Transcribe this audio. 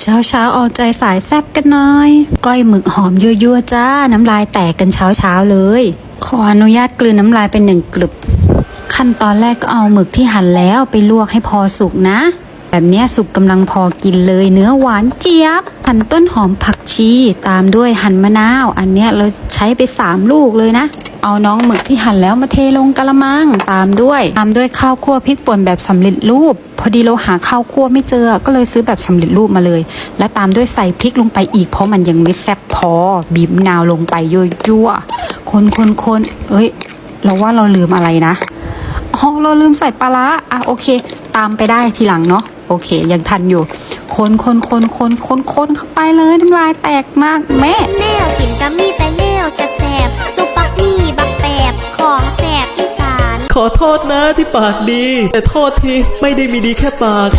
เช้าเช้าเอาใจสายแซบกันหน่อย ก้อยหมึกหอมยั่วๆจ้า น้ำลายแตกกันเช้าเช้าเลย ขออนุญาตกลืนน้ำลายเป็นหนึ่งกลึบ ขั้นตอนแรกก็เอาหมึกที่หั่นแล้วไปลวกให้พอสุกนะ แบบนี้สุกกำลังพอกินเลยเนื้อหวานเจี๊ยบ หั่นต้นหอมผักชีตามด้วยหั่นมะนาว อันเนี้ยเราใช้ไปสามลูกเลยนะ เอาน้องหมึกที่หั่นแล้วมาเทลงกะละมังตามด้วยตามด้วยข้าวคั่วพริกป่นแบบสำเร็จรูป พอดีเราหาข้าวคั่วไม่เจอ ก็เลยซื้อแบบสำเร็จรูปมาเลย และตามด้วยใส่พริกลงไปอีกเพราะมันยังไม่แซ่บพอบีบนาวลงไปยั่วๆคนคนคนเอ้ย เราว่าเราลืมอะไรนะอ๋อเราลืมใส่ปลาร้าอะโอเค ตามไปได้ทีหลังเนาะโอเค ยังทันอยู่ คนคนคนคนคนคนเข้าไปเลยน้ำลายแตกมากแม่ ษนะที่ปากดี แต่โทษทีไม่ได้มีดีแค่ปาก